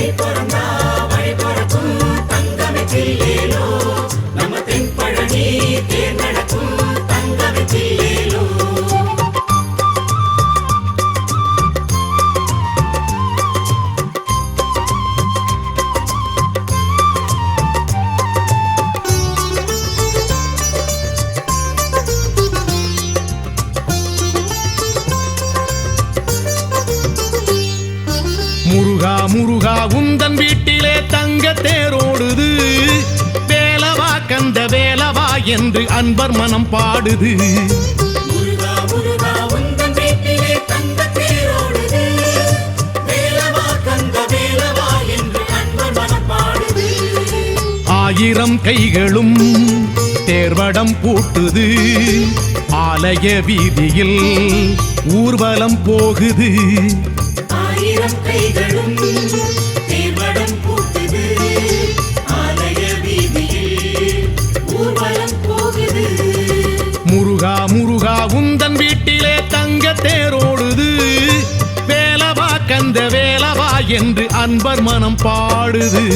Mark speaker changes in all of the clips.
Speaker 1: Ay, por andar.
Speaker 2: Muruga Muruga உந்தன் வீட்டிலே தங்க தேரோடுது. வேலவா கந்த வேலவா என்று அன்பர் மனம் பாடுது. ஆயிரம் கைகளும் தேர்வடம் பூட்டுது. ஆலய வீதியில் ஊர்வலம் போகுது.
Speaker 1: ஆயிரம் கைகளும் தேவடம் பூட்டுது. ஆலய வீதியில் ஊர்வலம் போகுது.
Speaker 2: முருகா முருகா உந்தன் வீட்டிலே தங்க தேரோடுது. வேலவா கந்த வேலவா என்று அன்பர் மனம் பாடுது.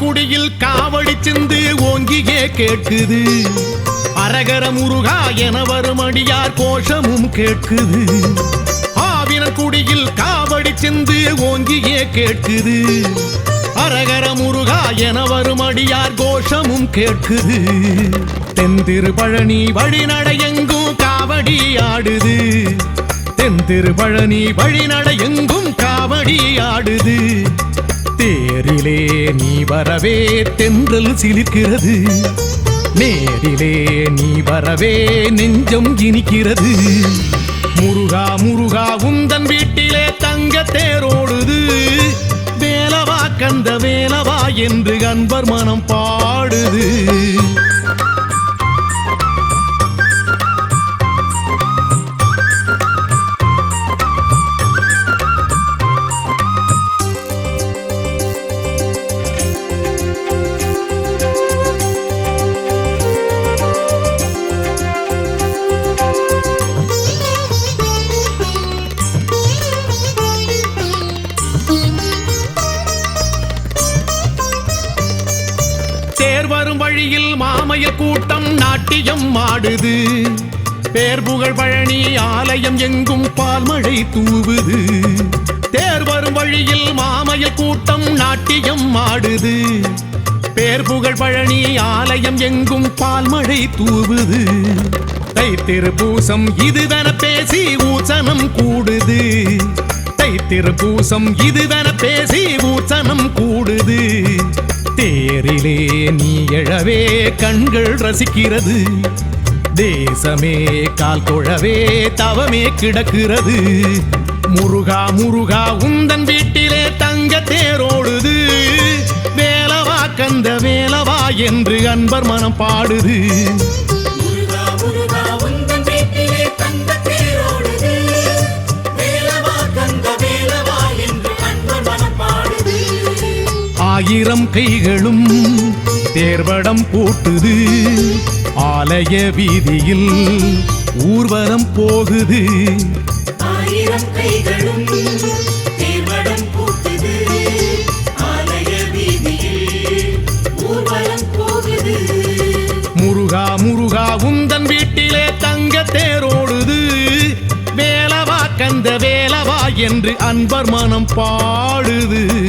Speaker 2: குடியில் காவடி சிந்து ஓங்கியே கேட்குது. அரகர முருகா என வரும் அடியார் கோஷமும் கேட்குது. ஆவினன் குடியில் காவடி சிந்து ஓங்கியே கேட்குது. அரகர முருகா என வரும் அடியார் கோஷமும் கேட்குது. தென்திரு பழனி வழிநடையெங்கும் காவடி ஆடுது. தென்திரு பழனி வழிநடையெங்கும் காவடி ஆடுது. தேரிலே நீ வரவே தென்றல் சிலிர்க்கிறது. நேரிலே நீ வரவே நெஞ்சம் இனிக்கிறது. முருகா முருகா உந்தன் வீட்டிலே தங்க தேரோடுது. வேலவா கந்த வேலவா என்று அன்பர் மனம் பாடுது. தேர் வரும் வழியில் மாமய கூட்டம் நாட்டியம் ஆடுது. பேர் புகழ் பழனி ஆலயம் எங்கும் பால்மழை தூவுது. தேர் வரும் வழியில் மாமய கூட்டம் நாட்டியம் ஆடுது. பேர் புகழ் பழனி ஆலயம் எங்கும் பால்மழை தூவுது. தை இதுதன பேசி ஊசனம் கூடுது. தை இதுதன பேசி ஊசனம் கூடுது. தேரிலே நீ எழவே கண்கள் ரசிக்கிறது. தேசமே கால் குழவே தவமே கிடக்கிறது.
Speaker 1: முருகா முருகா உந்தன் வீட்டிலே தங்க தேரோடுது. வேலவா கந்த வேலவா என்று அன்பர் மனம் பாடுது.
Speaker 2: ஆயிரம் கைகளும் தேர்வடம் போட்டுது. ஆலய வீதியில் ஊர்வலம் போகுது.
Speaker 1: ஆயிரம் கைகளும் தேவடம் பூட்டுது. ஆலய வீதியில் ஊர்வலம் போகுது.
Speaker 2: முருகா முருகா உந்தன் வீட்டிலே தங்க தேரோடுது. வேலவா கந்த வேலவா என்று அன்பர் மனம் பாடுது.